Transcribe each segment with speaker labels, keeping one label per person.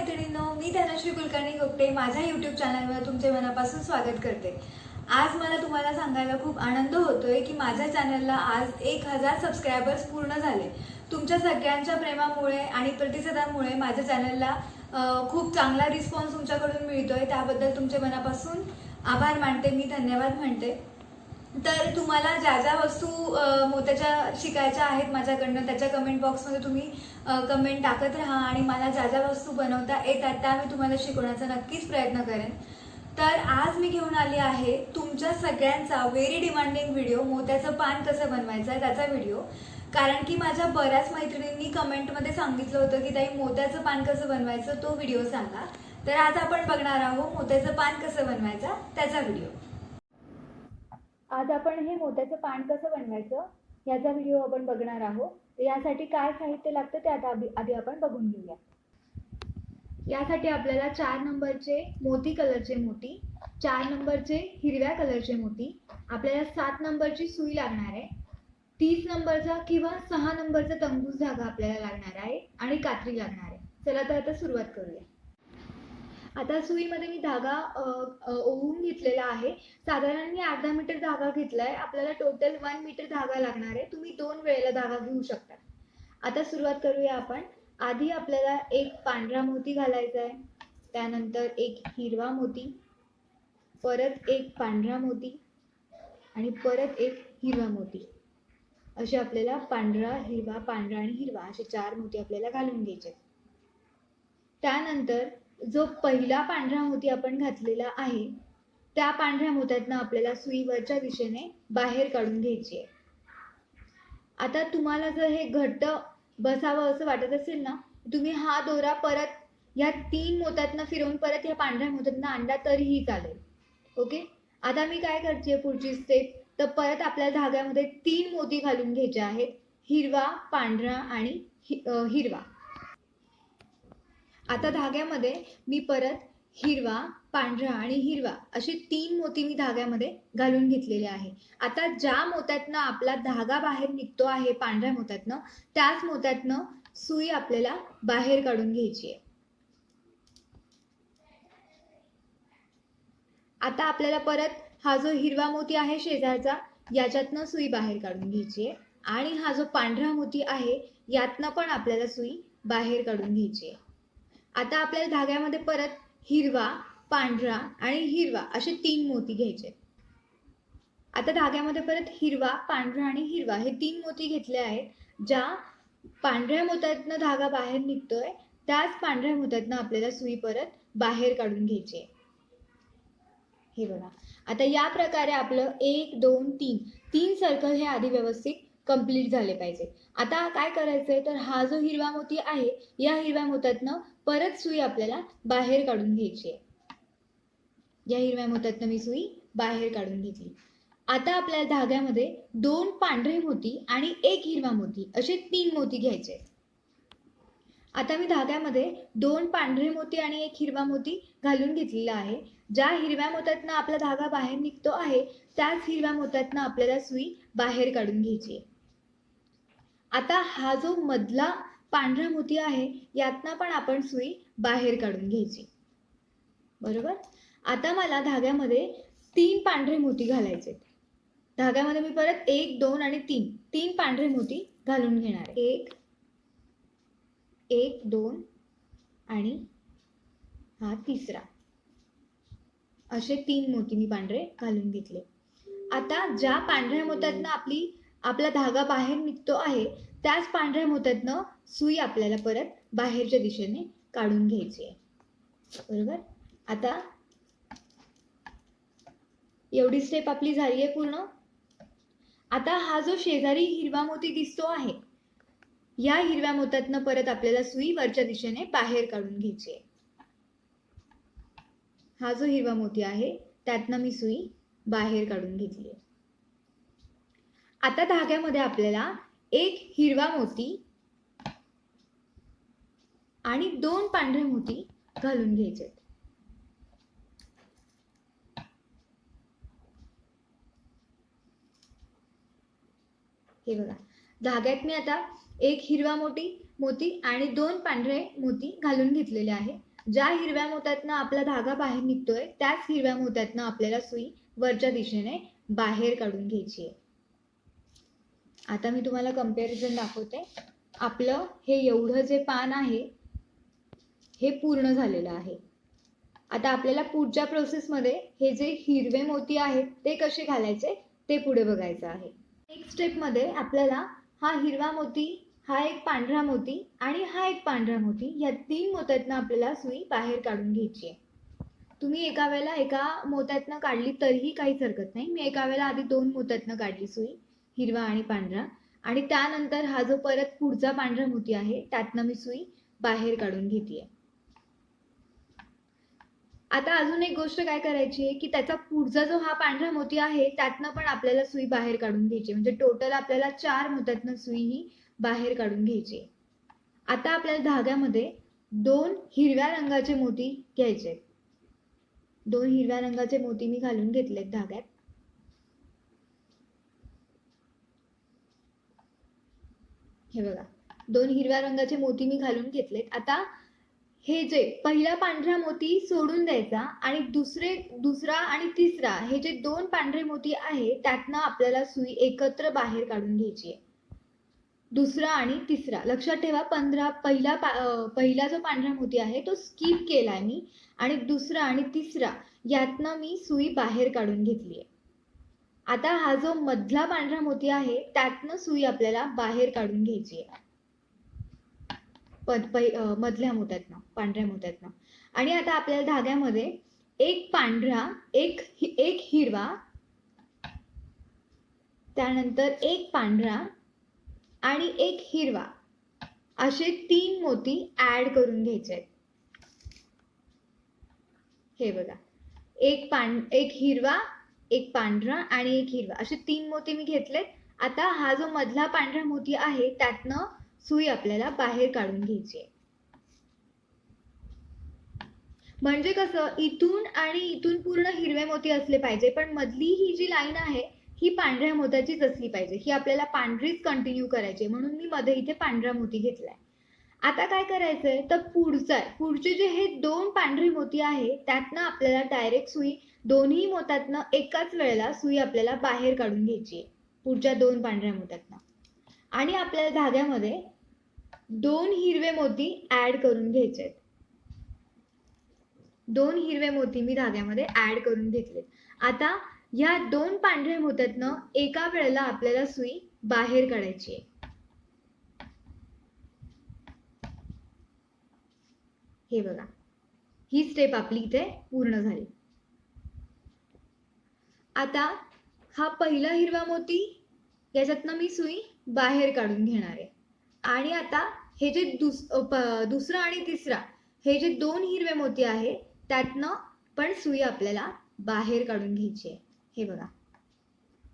Speaker 1: मैत्रिणींनो मी धनश्री कुलकर्णी गोपटे माझ्या यूट्यूब चॅनलवर तुमचे मनापासून स्वागत करते. आज मला तुम्हाला सांगायला खूप आनंद होतोय की माझ्या चॅनलला आज एक हजार सबस्क्रायबर्स पूर्ण झाले. तुमच्या सगळ्यांच्या प्रेमामुळे आणि प्रतिसादामुळे माझ्या चॅनलला खूप चांगला रिस्पॉन्स तुमच्याकडून मिळतोय. त्याबद्दल तुमचे मनापासून आभार मानते. मी धन्यवाद म्हणते. तर तुम्हाला ज्या ज्या वस्तू मोत्याच्या शिकायच्या आहेत माझ्याकडनं त्याच्या कमेंट बॉक्समध्ये तुम्ही कमेंट टाकत राहा आणि मला ज्या ज्या वस्तू बनवता येतात त्या मी तुम्हाला शिकवण्याचा नक्कीच प्रयत्न करेन. तर आज मी घेऊन आली आहे तुमच्या सगळ्यांचा व्हेरी डिमांडिंग व्हिडिओ मोत्याचं पान कसं बनवायचं आहे त्याचा व्हिडिओ कारण की माझ्या बऱ्याच मैत्रिणींनी कमेंटमध्ये सांगितलं होतं की ताई मोत्याचं पान कसं बनवायचं तो व्हिडिओ सांगा. तर आज आपण बघणार आहोत मोत्याचं पान कसं बनवायचं त्याचा व्हिडिओ आज आपण हे मोत्याचं पान कसं बनवायचं याचा व्हिडिओ आपण बघणार आहोत. यासाठी काय साहित्य लागतं ते आता आधी आधी आपण बघून घेऊया. यासाठी आपल्याला चार नंबरचे मोती कलरचे मोती चार नंबरचे हिरव्या कलरचे मोती आपल्याला सात नंबरची सुई लागणार आहे तीस नंबरचा किंवा सहा नंबरचा तंबूस धागा आपल्याला लागणार आहे आणि कात्री लागणार आहे. चला तर आता सुरुवात करूया. आता सुईमध्ये मी धागा ओवून घेतलेला आहे. साधारण मी अर्धा मीटर धागा घेतला आहे आपल्याला टोटल वन मीटर धागा लागणार आहे. तुम्ही दोन वेळेला धागा घेऊ शकता. आता सुरुवात करूया आपण. आधी आपल्याला एक पांढरा मोती घालायचा आहे. त्यानंतर एक हिरवा मोती परत एक पांढरा मोती आणि परत एक हिरवा मोती. असे आपल्याला पांढरा हिरवा पांढरा आणि हिरवा असे चार मोती आपल्याला घालून घ्यायचे त्यानंतर जो पहिला पांढरा मोती आपण घातलेला आहे त्या पांढऱ्या मोत्यातनं आपल्याला सुईवरच्या दिशेने बाहेर काढून घ्यायची आहे. आता तुम्हाला जर हे घट्ट बसावं असं वाटत असेल ना तुम्ही हा दोरा परत या तीन मोत्यातनं फिरवून परत या पांढऱ्या मोत्यातनं आणला तरीही चालेल. ओके? आता मी काय करते पुढची स्टेप तर परत आपल्या धाग्यामध्ये तीन मोती घालून घ्यायचे आहेत हिरवा पांढरा आणि हि- हिरवा. आता धाग्यामध्ये मी परत हिरवा पांढरा आणि हिरवा असे तीन मोती मी धाग्यामध्ये घालून घेतलेले आहे. आता ज्या मोत्यातनं आपला धागा बाहेर निघतो आहे पांढऱ्या मोत्यातनं त्याच मोत्यातनं सुई आपल्याला बाहेर काढून घ्यायची आहे. आता आपल्याला परत हा जो हिरवा मोती आहे शेजारचा याच्यातनं सुई बाहेर काढून घ्यायची आहे. आणि हा जो पांढरा मोती आहे यातनं पण आपल्याला सुई बाहेर काढून घ्यायची आहे. आता आपल्याला धाग्यामध्ये परत हिरवा पांढरा आणि हिरवा असे तीन मोती घ्यायचे. आता धाग्यामध्ये परत हिरवा पांढरा आणि हिरवा हे तीन मोती घेतले आहेत ज्या पांढऱ्या मोत्यातनं धागा बाहेर निघतोय त्याच पांढऱ्या मोत्यातनं आपल्याला सुई परत बाहेर काढून घ्यायची आहे. हे बघा. आता या प्रकारे आपलं एक दोन तीन तीन सर्कल हे आधी व्यवस्थित कंप्लीट झाले पाहिजे. आता काय करायचंय? तर हा जो हिरवा मोती आहे या हिरव्या मोत्यातनं परत सुई आपल्याला बाहेर काढून घ्यायची आहे. या हिरव्या मोत्यातनं मी सुई बाहेर काढून घेतली. आता आपल्या धाग्यामध्ये दोन पांढरे मोती आणि एक हिरवा मोती असे तीन मोती घ्यायचे आता मी धाग्यामध्ये दोन पांढरे मोती आणि एक हिरवा मोती घालून घेतलेला आहे. ज्या हिरव्या मोत्यातनं आपला धागा बाहेर निघतो आहे त्याच हिरव्या मोत्यातनं आपल्याला सुई बाहेर काढून घ्यायची आहे. आता हा जो मधला पांढरा मोती आहे यातनं पण आपण सुई बाहेर काढून घ्यायची. बरोबर? आता मला धाग्यामध्ये तीन पांढरे मोती घालायचे धाग्यामध्ये मी परत एक दोन आणि तीन तीन पांढरे मोती घालून घेणार एक एक दोन आणि हा तिसरा. असे तीन मोती मी पांढरे घालून घेतले. आता ज्या पांढऱ्या मोत्यातनं आपली आपला धागा बाहेर निघतो आहे त्याच पांढऱ्या मोत्यातनं सुई आपल्याला परत बाहेरच्या दिशेने काढून घ्यायची आहे. बरोबर? आता एवढी स्टेप आपली झाली आहे पूर्ण. आता हा जो शेजारी हिरवा मोती दिसतो आहे या हिरव्या मोत्यातनं परत आपल्याला सुई वरच्या दिशेने बाहेर काढून घ्यायची आहे. हा जो हिरवा मोती आहे त्यातनं मी सुई बाहेर काढून घेतली आहे. आता धाग्यामध्ये आपल्याला एक हिरवा मोती आणि दोन पांढरे मोती घालून घ्यायचे हे बघा. धाग्यात मी आता एक हिरवा मोती मोती आणि दोन पांढरे मोती घालून घेतलेले आहे. ज्या हिरव्या मोत्यातनं आपला धागा बाहेर निघतोय त्याच हिरव्या मोत्यातनं आपल्याला सुई वरच्या दिशेने बाहेर काढून घ्यायची आहे. आता मी तुम्हाला कंपॅरिझन दाखवते. आपलं हे एवढं जे पान आहे हे पूर्ण झालेलं आहे. आता आपल्याला पुढच्या प्रोसेसमध्ये हे जे हिरवे मोती आहेत ते कसे घालायचे ते पुढे बघायचं आहे. नेक्स्ट स्टेपमध्ये आपल्याला हा हिरवा मोती हा एक पांढरा मोती आणि हा एक पांढरा मोती या तीन मोत्यातनं आपल्याला सुई बाहेर काढून घ्यायची आहे. तुम्ही एका वेळेला एका मोत्यातनं काढली तरीही काहीच हरकत नाही. मी एका वेळेला आधी दोन मोत्यातनं काढली सुई. हिरवा आणि पांढरा. आणि त्यानंतर हा जो परत पुढचा पांढरा मोती आहे त्यातनं मी सुई बाहेर काढून घेते आता अजून एक गोष्ट काय करायची आहे की त्याचा पुढचा जो हा पांढरा मोती आहे त्यातनं पण आपल्याला सुई बाहेर काढून घ्यायची म्हणजे टोटल आपल्याला चार मोत्यातनं सुई ही बाहेर काढून घ्यायची आता आपल्याला धाग्यामध्ये दोन हिरव्या रंगाचे मोती घ्यायचे दोन हिरव्या रंगाचे मोती मी घालून घेतलेत धाग्यात. हे बघा. दोन हिरव्या रंगाचे मोती मी घालून घेतलेत. आता हे जे पहिला पांढरा मोती सोडून द्यायचा आणि दुसरे दुसरा आणि तिसरा हे जे दोन पांढरे मोती आहे त्यातनं आपल्याला सुई एकत्र बाहेर काढून घ्यायची आहे. दुसरा आणि तिसरा. लक्षात ठेवा पंधरा पहिला पा पहिला जो पांढरा मोती आहे तो स्किप केलाय मी. आणि दुसरा आणि तिसरा यातनं मी सुई बाहेर काढून घेतली आहे. आता हा जो मधला पांढरा मोती आहे त्यातनं सुई आपल्याला बाहेर काढून घ्यायची आहे. पद मधल्या मोत्यातनं पांढऱ्या मोत्यातनं. आणि आता आपल्याला धाग्यामध्ये एक पांढरा एक एक हिरवा त्यानंतर एक पांढरा आणि एक हिरवा असे तीन मोती ऍड करून घ्यायचे आहेत. हे बघा. एक पां एक हिरवा एक पांढरा आणि एक हिरवा. असे तीन मोती मी घेतलेत आता हा जो मधला पांढरा मोती आहे त्यातनं सुई आपल्याला बाहेर काढून घ्यायची आहे. म्हणजे कसं इथून आणि इथून पूर्ण हिरवे मोती असले पाहिजे पण मधली ही जी लाईन आहे ही पांढऱ्या मोत्याचीच असली पाहिजे. ही आपल्याला पांढरीच कंटिन्यू करायची आहे. म्हणून मी मध्ये इथे पांढरा मोती घेतलाय. आता काय करायचंय? तर पुढचा पुढचे जे हे दोन पांढरे मोती आहे त्यातनं आपल्याला डायरेक्ट सुई दोन्ही मोत्यातनं एकाच वेळेला सुई आपल्याला बाहेर काढून घ्यायची आहे. पुढच्या दोन पांढऱ्या मोत्यातनं. आणि आपल्याला धाग्यामध्ये दोन हिरवे मोती ऍड करून घ्यायचे आहेत. दोन हिरवे मोती मी धाग्यामध्ये ऍड करून घेतले आता या दोन पांढऱ्या मोत्यातनं एका वेळेला आपल्याला सुई बाहेर काढायची आहे. हे बघा. ही स्टेप आपली इथे पूर्ण झाली. आता हा पहिला हिरवा मोती याच्यातनं मी सुई बाहेर काढून घेणार आहे. आणि आता हे जे दुस प- दुसरा आणि तिसरा हे जे दोन हिरवे मोती आहे त्यातनं पण सुई आपल्याला बाहेर काढून घ्यायची आहे. हे बघा.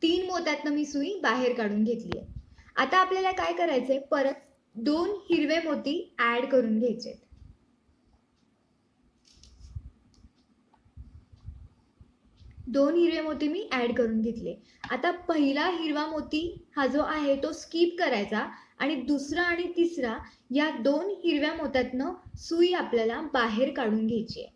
Speaker 1: तीन मोत्यातनं मी सुई बाहेर काढून घेतली आहे. आता आपल्याला काय करायचंय? परत दोन हिरवे मोती ऍड करून घ्यायचे दोन हिरवे मोती मी ऍड करून घेतले. आता पहिला हिरवा मोती हा जो आहे तो स्किप करायचा आणि दुसरा आणि तिसरा या दोन हिरव्या मोत्यातनं सुई आपल्याला बाहेर काढून घ्यायची आहे.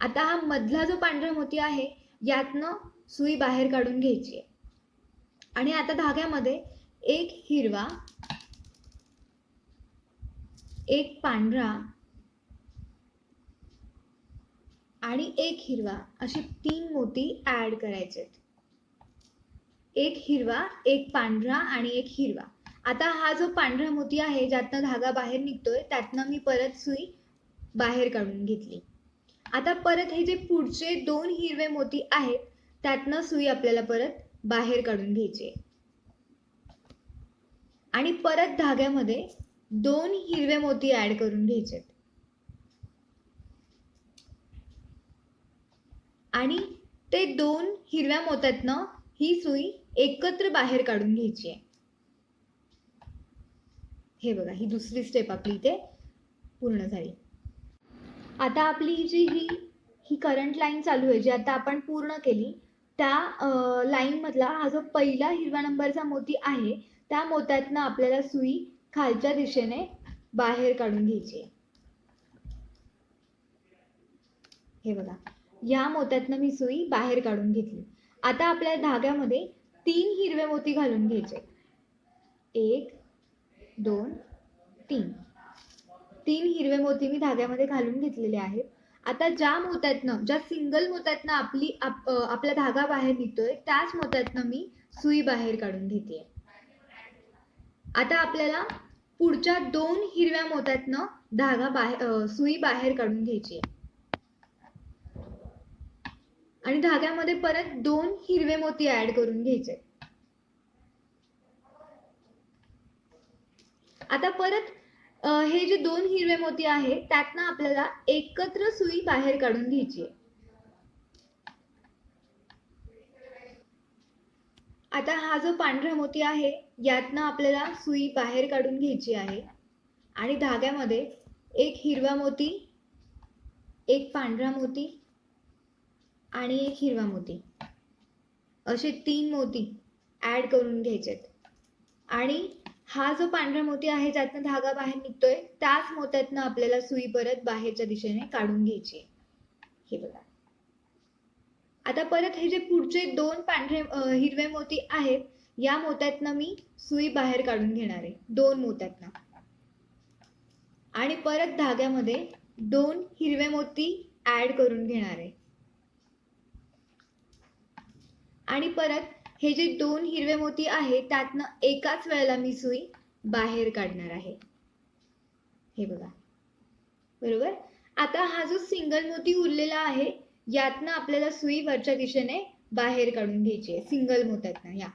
Speaker 1: आता हा मधला जो पांढरा मोती आहे यातनं सुई बाहेर काढून घ्यायची आहे. आणि आता धाग्यामध्ये एक हिरवा एक पांढरा आणि एक हिरवा अशी तीन मोती ऍड करायचे एक हिरवा एक पांढरा आणि एक हिरवा. आता हा जो पांढरा मोती आहे ज्यातनं धागा बाहेर निघतोय त्यातनं मी परत सुई बाहेर काढून घेतली. आता परत हे जे पुढचे दोन हिरवे मोती आहेत त्यातनं सुई आपल्याला परत बाहेर काढून घ्यायची आणि परत धाग्यामध्ये दोन हिरवे मोती ऍड करून घ्यायचे आणि ते दोन हिरव्या मोत्यातनं ही सुई एकत्र बाहेर काढून घ्यायची आहे. हे बघा ही दुसरी स्टेप आपली इथे पूर्ण झाली. आता आपली जी ही ही करंट लाईन चालू आहे जी आता आपण पूर्ण केली त्या लाईन मधला हा जो पहिला हिरव्या नंबरचा मोती आहे त्या मोत्यातनं आपल्याला सुई खालच्या दिशेने बाहेर काढून घ्यायची. आहे. हे बघा. या मोत्यातनं मी सुई बाहेर काढून घेतली. आता आपल्या धाग्यामध्ये तीन हिरवे मोती घालून घ्यायचे. एक दोन तीन. तीन हिरवे मोती मी धाग्यामध्ये घालून घेतलेले आहेत. आता ज्या मोत्यातनं ज्या सिंगल मोत्यातनं आपली आप, आपला धागा बाहेर निघतोय त्याच मोत्यातनं मी सुई बाहेर काढून घेते आता आपल्याला पुढच्या दोन हिरव्या मोत्यातनं धागा बाहेर सुई बाहेर काढून घ्यायची आहे. आणि धाग्यामध्ये परत दोन हिरवे मोती ऍड करून घ्यायचे आता परत हे जे दोन हिरवे मोती आहे त्यातनं आपल्याला एकत्र सुई बाहेर काढून घ्यायची आहे. आता हा जो पांढरा मोती आहे यातनं आपल्याला सुई बाहेर काढून घ्यायची आहे. आणि धाग्यामध्ये एक हिरवा मोती एक पांढरा मोती आणि एक हिरवा मोती. असे तीन मोती ऍड करून घ्यायचेत. आणि हा जो पांढरा मोती आहे ज्यातनं धागा बाहेर निघतोय त्याच मोत्यातनं आपल्याला सुई परत बाहेरच्या दिशेने काढून घ्यायची आहे. हे बघा. आता परत हे जे पुढचे दोन पांढरे हिरवे मोती आहेत या मोत्यातनं मी सुई बाहेर काढून घेणार आहे दोन मोत्यातनं. आणि परत धाग्यामध्ये दोन हिरवे मोती ऍड करून घेणार आहे. आणि परत हे जे दोन हिरवे मोती आहे त्यातनं एकाच वेळेला मी सुई बाहेर काढणार आहे. हे बघा. बरोबर? आता हा जो सिंगल मोती उरलेला आहे यातनं आपल्याला सुई वरच्या दिशेने बाहेर काढून घ्यायची आहे सिंगल मोत्यातनं या.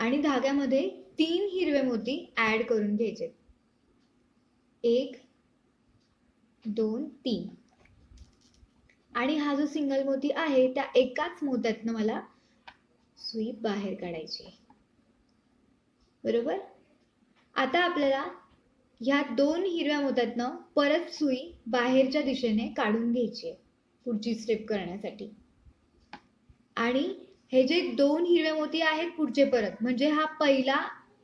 Speaker 1: आणि धाग्यामध्ये तीन हिरवे मोती ऍड करून घ्यायचे. एक दोन तीन. आणि हा जो सिंगल मोती आहे त्या एकाच मोत्यातनं मला सुई बाहेर काढायची बरोबर? आता आपल्याला ह्या दोन हिरव्या मोत्यातनं परत सुई बाहेरच्या दिशेने काढून घ्यायची आहे पुढची स्टेप करण्यासाठी. आणि हे जे दोन हिरवे मोती आहेत पुढचे परत म्हणजे हा पहिला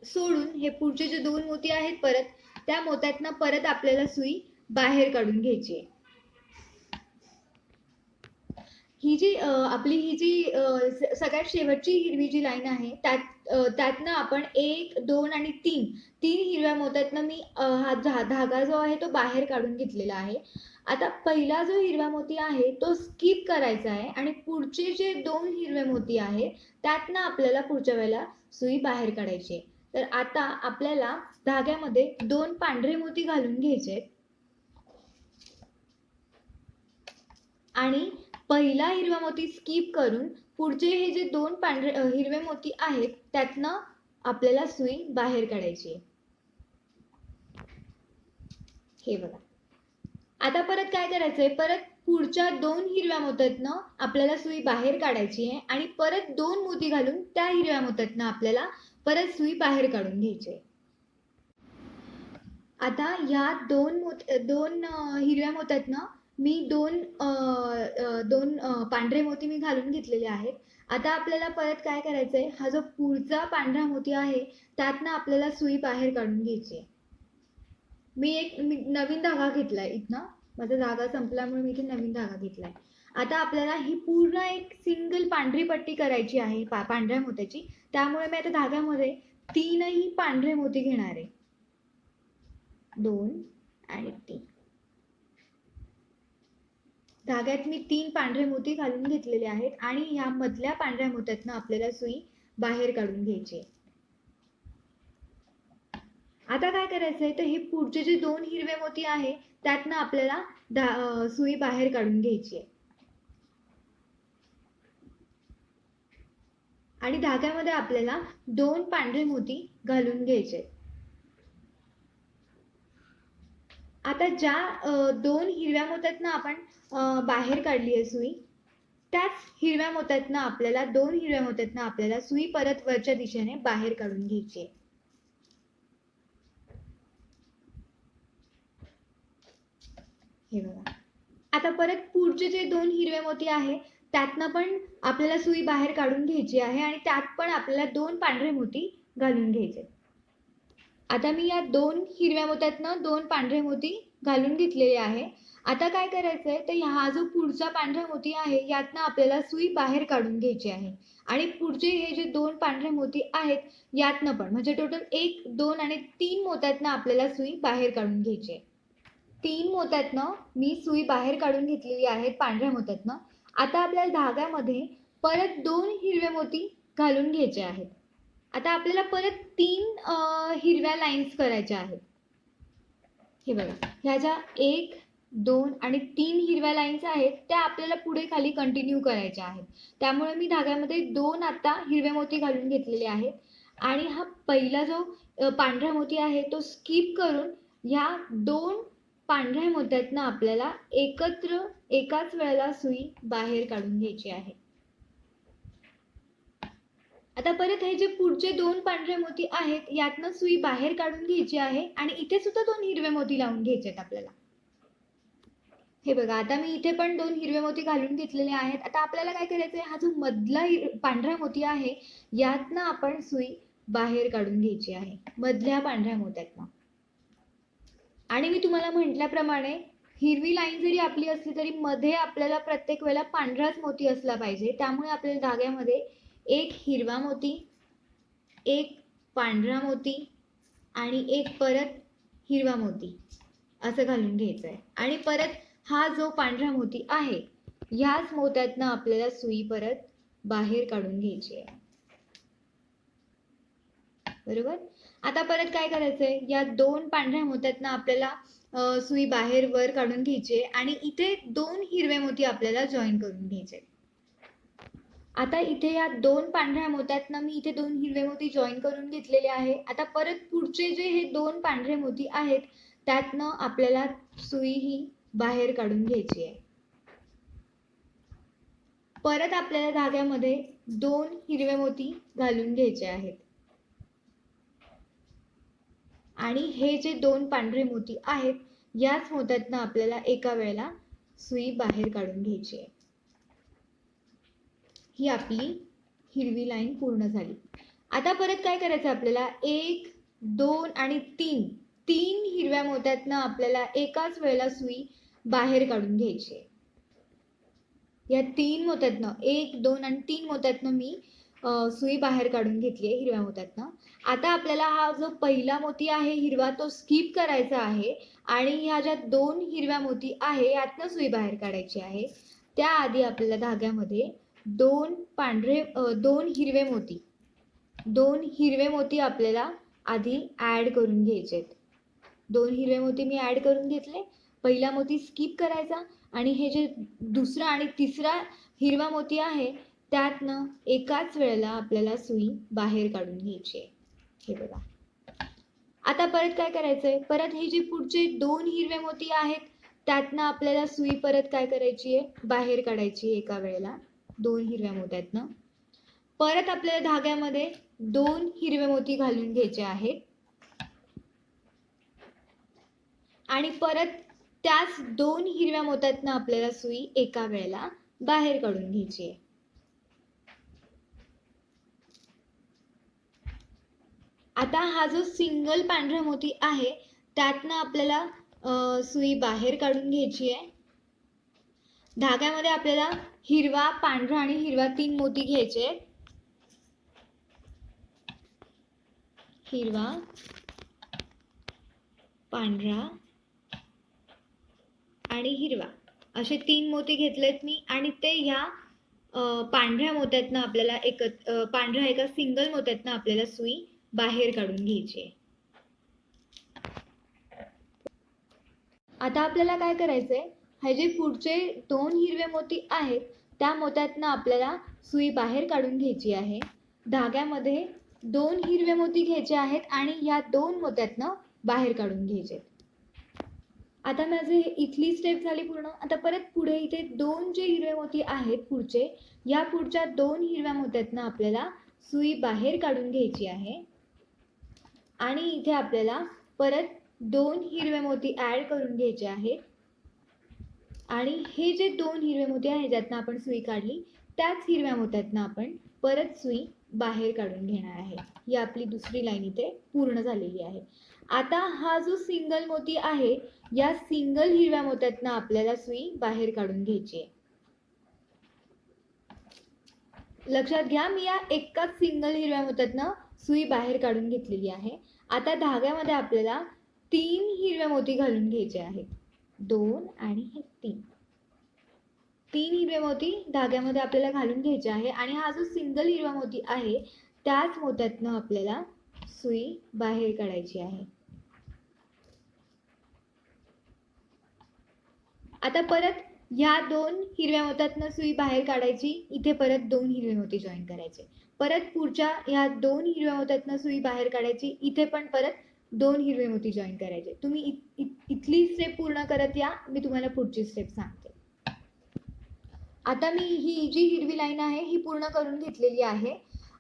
Speaker 1: सोडून हे पुढचे जे दोन मोती आहेत परत त्या मोत्यातनं परत आपल्याला सुई बाहेर काढून घ्यायची आहे. ही जी आपली ही जी सगळ्यात शेवटची हिरवी जी लाईन आहे त्यात त्यातनं आपण एक दोन आणि तीन तीन हिरव्या मोत्यातनं मी हा धा धागा जो आहे तो बाहेर काढून घेतलेला आहे. आता पहिला जो हिरवा मोती आहे तो स्किप करायचा आहे आणि पुढचे जे दोन हिरवे मोती आहे त्यातनं आपल्याला पुढच्या वेळेला सुई बाहेर काढायची आहे. तर आता आपल्याला धाग्यामध्ये दोन पांढरे मोती घालून घ्यायचे आणि पहिला हिरवा मोती स्किप करून पुढचे हे जे दोन पांढरे हिरवे मोती आहेत त्यातनं आपल्याला सुई बाहेर काढायची आहे. हे बघा आता परत काय करायचंय परत पुढच्या दोन हिरव्या मोत्यातनं आपल्याला सुई बाहेर काढायची आहे आणि परत दोन मोती घालून त्या हिरव्या मोत्यातनं आपल्याला परत सुई बाहेर काढून घ्यायची आहे. आता ह्या दोन मोत दोन हिरव्या मोत्यातनं मी दोन दोन पांढरे मोती मी घालून घेतलेले आहेत. आता आपल्याला परत काय करायचंय? हा जो पुढचा पांढरा मोती आहे त्यातनं आपल्याला सुई बाहेर काढून घ्यायची आहे. मी एक मी नवीन धागा घेतलाय इथनं. माझा धागा संपल्यामुळे मी इथे नवीन धागा घेतलाय. आता आपल्याला ही पूर्ण एक सिंगल पांढरी पट्टी करायची आहे पा पांढऱ्या मोत्याची. त्यामुळे मी आता धाग्यामध्ये तीनही पांढरे मोती घेणार आहे. दोन आणि तीन. धाग्यात मी तीन पांढरे मोती घालून घेतलेले आहेत आणि या मधल्या पांढऱ्या मोत्यातनं आपल्याला सुई बाहेर काढून घ्यायची आता काय करायचंय तर हे पुढचे जे दोन हिरवे मोती आहे त्यातनं आपल्याला सुई बाहेर काढून घ्यायची आहे. आणि धाग्यामध्ये आपल्याला दोन पांढरे मोती घालून घ्यायचे आता ज्या दोन हिरव्या मोत्यातनं आपण बाहेर काढली आहे सुई. त्याच हिरव्या मोत्यातनं आपल्याला दोन हिरव्या मोत्यातनं आपल्याला सुई परत वरच्या दिशेने बाहेर काढून घ्यायची आहे. हे बघा. आता परत पुढचे जे दोन हिरवे मोती आहे त्यातनं पण आपल्याला सुई बाहेर काढून घ्यायची आहे आणि त्यात पण आपल्याला दोन पांढरे मोती घालून घ्यायचे आता मी या दोन हिरव्या मोत्यातनं दोन पांढरे मोती घालून घेतलेले आहे. आता काय करायचं आहे तर हा जो पुढचा पांढरा मोती आहे यातनं आपल्याला सुई बाहेर काढून घ्यायची आहे. आणि पुढचे हे जे दोन पांढरे मोती आहेत यातनं पण. म्हणजे टोटल एक दोन आणि तीन मोत्यातनं आपल्याला सुई बाहेर काढून घ्यायची आहे. तीन मोत्यातनं मी सुई बाहेर काढून घेतलेली आहे पांढऱ्या मोत्यातनं. आता आपल्याला धाग्यामध्ये परत दोन हिरवे मोती घालून घ्यायचे आहेत. आता आपल्याला परत तीन हिरव्या लाईन्स करायच्या आहेत. हे बघा. ह्या ज्या एक दोन आणि तीन हिरव्या लाईन्स आहेत त्या आपल्याला पुढे खाली कंटिन्यू करायच्या आहेत. त्यामुळे मी धाग्यामध्ये दोन आता हिरवे मोती घालून घेतलेले आहेत. आणि हा पहिला जो पांढऱ्या पांढरा मोती आहे तो स्किप करून ह्या दोन पांढऱ्या मोत्यातनं आपल्याला एकत्र एकाच वेळेला सुई बाहेर काढून घ्यायची आहे. आता परत हे जे पुढचे दोन पांढरे मोती आहेत यातनं सुई बाहेर काढून घ्यायची आहे आणि इथे सुद्धा दोन हिरवे मोती लावून घ्यायचे आहेत आपल्याला. हे बघा आता मी इथे पण दोन हिरवे मोती घालून घेतलेले आहेत. आता आपल्याला काय करायचं आहे हा जो मधला हिर- पांढरा मोती आहे यातनं आपण सुई बाहेर काढून घ्यायची आहे. मधल्या पांढऱ्या मोत्यातनं. आणि मी तुम्हाला म्हटल्याप्रमाणे हिरवी लाईन जरी आपली असली तरी मध्ये आपल्याला प्रत्येक वेळेला पांढराच मोती असला पाहिजे. त्यामुळे आपल्याला धाग्यामध्ये एक हिरवा मोती एक पांढरा मोती आणि एक परत हिरवा मोती असं घालून घ्यायचं आहे आणि परत हा जो पांढरा मोती आहे ह्याच मोत्यातनं आपल्याला सुई परत बाहेर काढून घ्यायची आहे. बरोबर? आता परत काय करायचंय? या दोन पांढऱ्या मोत्यातनं आपल्याला सुई बाहेर वर काढून घ्यायची आहे आणि इथे दोन हिरवे मोती आपल्याला जॉईन करून घ्यायचे आता इथे या दोन पांढऱ्या मोत्यातनं मी इथे दोन हिरवे मोती जॉईन करून घेतलेले आहे. आता परत पुढचे जे हे दोन पांढरे मोती आहेत त्यातनं आपल्याला सुई ही बाहेर काढून घ्यायची आहे. परत आपल्याला धाग्यामध्ये दोन हिरवे मोती घालून घ्यायचे आहेत. आणि हे जे दोन पांढरे मोती आहेत याच मोत्यातनं आपल्याला एका वेळेला सुई बाहेर काढून घ्यायची आहे. ही आपली हिरवी लाईन पूर्ण झाली. आता परत काय करायचं आपल्याला? एक दोन आणि तीन. तीन हिरव्या मोत्यातनं आपल्याला एकाच वेळेला सुई बाहेर काढून घ्यायचे. या तीन मोत्यातनं एक दोन आणि तीन मोत्यातनं मी सुई बाहेर काढून घेतली आहे हिरव्या मोत्यातनं. आता आपल्याला हा जो पहिला मोती आहे हिरवा तो स्किप करायचा आहे आणि ह्या ज्या दोन हिरव्या मोती आहे यातनं सुई बाहेर काढायची आहे. त्याआधी आपल्याला धाग्यामध्ये दोन पांढरे दोन हिरवे मोती दोन हिरवे मोती आपल्याला आधी ॲड करून घ्यायचे आहेत दोन हिरवे मोती मी ॲड करून घेतले. पहिला मोती स्किप करायचा आणि हे जे दुसरा आणि तिसरा हिरवा मोती आहे त्यातनं एकाच वेळेला आपल्याला सुई बाहेर काढून घ्यायची आहे. हे बघा. आता परत काय करायचंय? परत हे जे पुढचे दोन हिरवे मोती आहेत त्यातनं आपल्याला सुई परत काय करायची आहे? बाहेर काढायची आहे एका वेळेला. दोन हिरव्या मोत्यातनं. परत आपल्याला धाग्यामध्ये दोन हिरवे मोती घालून घ्यायचे आहेत. आणि परत त्याच दोन हिरव्या मोत्यातनं आपल्याला सुई एका वेळेला बाहेर काढून घ्यायची आहे. आता हा जो सिंगल पांढरा मोती आहे त्यातनं आपल्याला सुई बाहेर काढून घ्यायची आहे. धाग्यामध्ये आपल्याला हिरवा पांढरा आणि हिरवा तीन मोती घ्यायचे हिरवा पांढरा आणि हिरवा. असे तीन मोती घेतलेत मी आणि ते ह्या पांढऱ्या मोत्यातनं आपल्याला एक पांढऱ्या एका सिंगल मोत्यातनं आपल्याला सुई बाहेर काढून घ्यायची आहे. आता आपल्याला काय करायचंय? हे जे पुढचे दोन हिरवे मोती आहेत त्या मोत्यातनं आपल्याला सुई बाहेर काढून घ्यायची आहे. धाग्यामध्ये दोन हिरवे मोती घ्यायचे आहेत आणि या दोन मोत्यातनं बाहेर काढून घ्यायचे आहेत. आता माझे इथली स्टेप झाली पूर्ण आता परत पुढे इथे दोन जे हिरवे मोती आहेत पुढचे या पुढच्या दोन हिरव्या मोत्यातनं आपल्याला सुई बाहेर काढून घ्यायची आहे. आणि इथे आपल्याला परत दोन हिरवे मोती ॲड करून घ्यायचे आहेत. आणि हे जे दोन हिरवे मोती आहेत ज्यातनं आपण सुई काढली त्याच हिरव्या मोत्यातनं आपण परत सुई बाहेर काढून घेणार आहे. ही आपली दुसरी लाईन इथे पूर्ण झालेली आहे. आता हा जो सिंगल मोती आहे या सिंगल हिरव्या मोत्यातनं आपल्याला सुई बाहेर काढून घ्यायची आहे. लक्षात घ्या मी या एकाच सिंगल हिरव्या मोत्यातनं सुई बाहेर काढून घेतलेली आहे. आता धाग्यामध्ये आपल्याला तीन हिरव्या मोती घालून घ्यायचे आहेत. दोन आणि हे तीन. तीन हिरवे मोती धाग्यामध्ये आपल्याला घालून घ्यायचे आहे आणि हा जो सिंगल हिरवा मोती आहे त्याच मोत्यातनं आपल्याला सुई बाहेर काढायची आहे. आता परत ह्या दोन हिरव्या मोत्यातनं सुई बाहेर काढायची इथे परत दोन हिरवे मोती जॉईन करायचे. परत पुढच्या ह्या दोन हिरव्या मोत्यातनं सुई बाहेर काढायची इथे पण परत दोन हिरवे मोती जॉईन करायचे. तुम्ही इत- इत- इथली स्टेप पूर्ण करत या मी तुम्हाला पुढची स्टेप सांगते. आता मी ही जी हिरवी लाईन आहे ही पूर्ण करून घेतलेली आहे.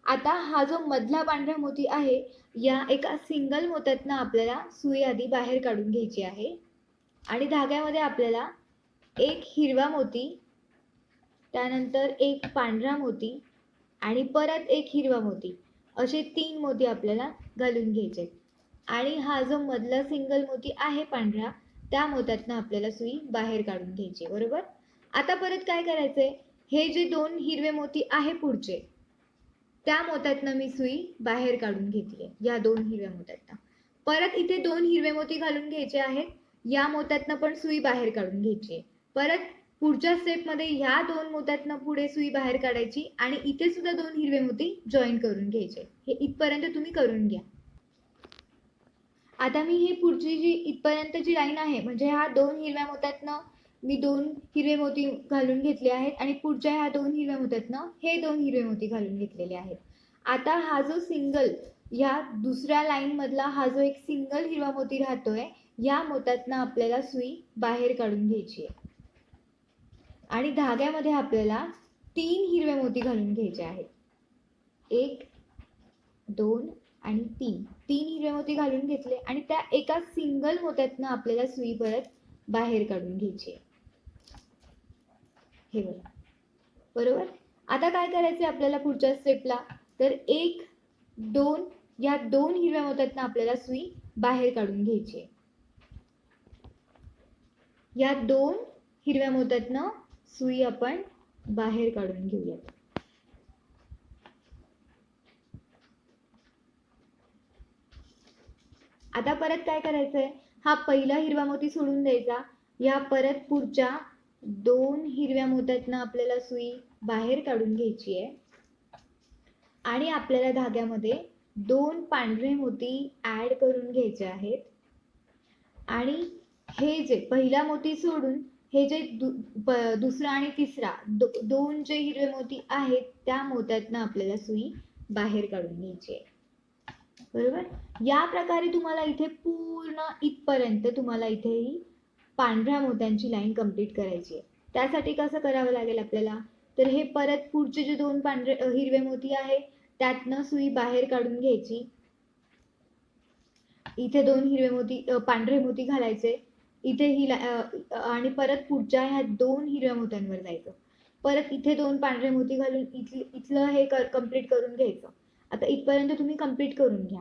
Speaker 1: आता हा जो मधला पांढरा मोती आहे या एका सिंगल मोत्यातनं आपल्याला सुई आधी बाहेर काढून घ्यायची आहे. आणि धाग्यामध्ये आपल्याला एक हिरवा मोती त्यानंतर एक पांढरा मोती आणि परत एक हिरवा मोती. असे तीन मोती आपल्याला घालून घ्यायचे आणि हा जो मधला सिंगल मोती आहे पांढरा त्या मोत्यातनं आपल्याला सुई बाहेर काढून घ्यायची आहे, बरोबर? आता परत काय करायचंय? हे जे दोन हिरवे मोती आहे पुढचे त्या मोत्यातनं मी सुई बाहेर काढून घेतली या दोन हिरव्या मोत्यातनं. परत इथे दोन हिरवे मोती घालून घ्यायचे आहेत. या मोत्यातनं पण सुई बाहेर काढून घ्यायची आहे. परत पुढच्या स्टेपमध्ये ह्या दोन मोत्यातनं पुढे सुई बाहेर काढायची आणि इथे सुद्धा दोन हिरवे मोती जॉईन करून घ्यायचे. हे इथपर्यंत तुम्ही करून घ्या. आता मी ही पुढची जी इथपर्यंतची लाईन आहे म्हणजे ह्या दोन हिरव्या मोत्यातनं मी दोन हिरवे मोती घालून घेतले आहेत आणि पुढच्या ह्या दोन हिरव्या मोत्यातनं हे दोन हिरवे मोती घालून घेतलेले आहेत. आता हा जो सिंगल ह्या दुसऱ्या लाईनमधला हा जो एक सिंगल हिरवा मोती राहतोय या मोत्यातनं आपल्याला सुई बाहेर काढून घ्यायची आहे. आणि धाग्यामध्ये आपल्याला तीन हिरवे मोती घालून घ्यायचे आहेत. एक दोन आणि तीन. तीन हिरवे मोती घालून घेतले आणि त्या एका सिंगल मोत्यातनं आपल्याला सुई परत बाहेर काढून घ्यायची हे बघा. बरोबर? आता काय करायचं आपल्याला पुढच्या स्टेपला तर एक दोन या दोन हिरव्या मोत्यातनं आपल्याला सुई बाहेर काढून घ्यायची या दोन हिरव्या मोत्यातनं सुई आपण बाहेर काढून घेऊयात. आता परत काय करायचंय? हा पहिला हिरवा मोती सोडून द्यायचा. या परत पुढच्या दोन हिरव्या मोत्यातनं आपल्याला सुई बाहेर काढून घ्यायची आहे. आणि आपल्याला धाग्यामध्ये दोन पांढरे मोती ऍड करून घ्यायचे आहेत. आणि हे जे पहिला मोती सोडून हे जे दु, दुसरा आणि तिसरा दो, दोन जे हिरवे मोती आहेत त्या मोत्यातनं आपल्याला सुई बाहेर काढून घ्यायची आहे. बरोबर? या प्रकारे तुम्हाला इथे पूर्ण इथपर्यंत तुम्हाला इथे ही पांढऱ्या मोत्यांची लाईन कंप्लीट करायची आहे. त्यासाठी कसं करावं लागेल आपल्याला? तर हे परत पुढचे जे दोन पांढरे हिरवे मोती आहे त्यातनं सुई बाहेर काढून घ्यायची. इथे दोन हिरवे मोती पांढरे मोती घालायचे. इथे ही आणि परत पुढच्या ह्या दोन हिरव्या मोत्यांवर जायचं. परत इथे दोन पांढरे मोती घालून इथली इथलं हे कर कंप्लीट करून घ्यायचं. आता इथपर्यंत तुम्ही कंप्लीट करून घ्या.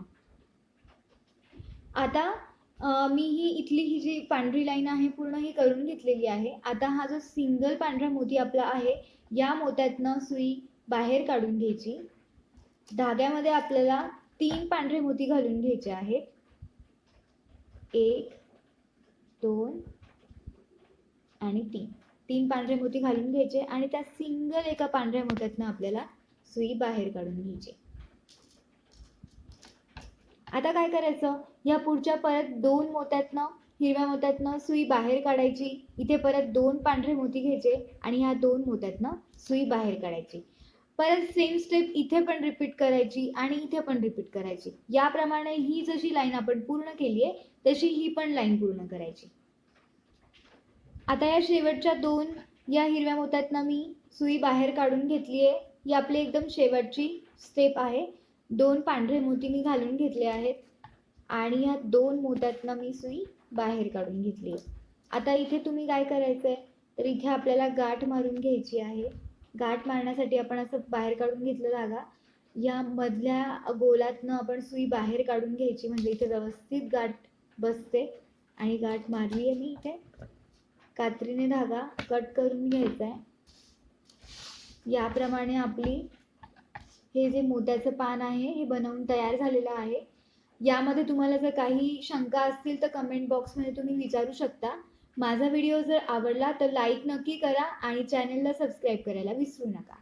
Speaker 1: आता मी ही इथली ही जी पांढरी लाईन आहे पूर्ण ही करून घेतलेली आहे. आता हा जो सिंगल पांढरा मोती आपला आहे या मोत्यातनं सुई बाहेर काढून घ्यायची. धाग्यामध्ये आपल्याला तीन पांढरे मोती घालून घ्यायचे आहेत. एक दोन आणि तीन. तीन पांढरे मोती घालून घ्यायचे आणि त्या सिंगल एका पांढऱ्या मोत्यातनं आपल्याला सुई बाहेर काढून घ्यायची. आता काय करायचं? या पुढच्या परत दोन मोत्यातनं हिरव्या मोत्यातनं सुई बाहेर काढायची. इथे परत दोन पांढरे मोती घ्यायचे आणि ह्या दोन मोत्यातनं सुई बाहेर काढायची. परत सेम स्टेप इथे पण रिपीट करायची आणि इथे पण रिपीट करायची. याप्रमाणे ही जशी लाईन आपण पूर्ण केली आहे तशी ही पण लाईन पूर्ण करायची. आता या शेवटच्या दोन या हिरव्या मोत्यातनं मी सुई बाहेर काढून घेतली आहे ही आपली एकदम शेवटची स्टेप आहे. दोन पांढरे मोती मी घालून घेतले आहेत. आणि ह्या दोन मोत्यातनं मी सुई बाहेर काढून घेतली आहे आता इथे तुम्ही काय करायचं आहे तर इथे आपल्याला गाठ मारून घ्यायची आहे. गाठ मारण्यासाठी आपण असं बाहेर काढून घेतलं धागा या मधल्या गोलातनं आपण सुई बाहेर काढून घ्यायची. म्हणजे इथे व्यवस्थित गाठ बसते. आणि गाठ मारली आहे मी इथे. कात्रीने धागा कट करून घ्यायचा आहे. याप्रमाणे आपली हे जे मोत्याचं पान आहे हे बनवून तयार झालेलं आहे. यामध्ये तुम्हाला जर काही शंका असतील तर कमेंट बॉक्समध्ये तुम्ही विचारू शकता. माझा व्हिडिओ जर आवडला तर लाईक नक्की करा आणि चॅनलला सबस्क्राईब करायला विसरू नका.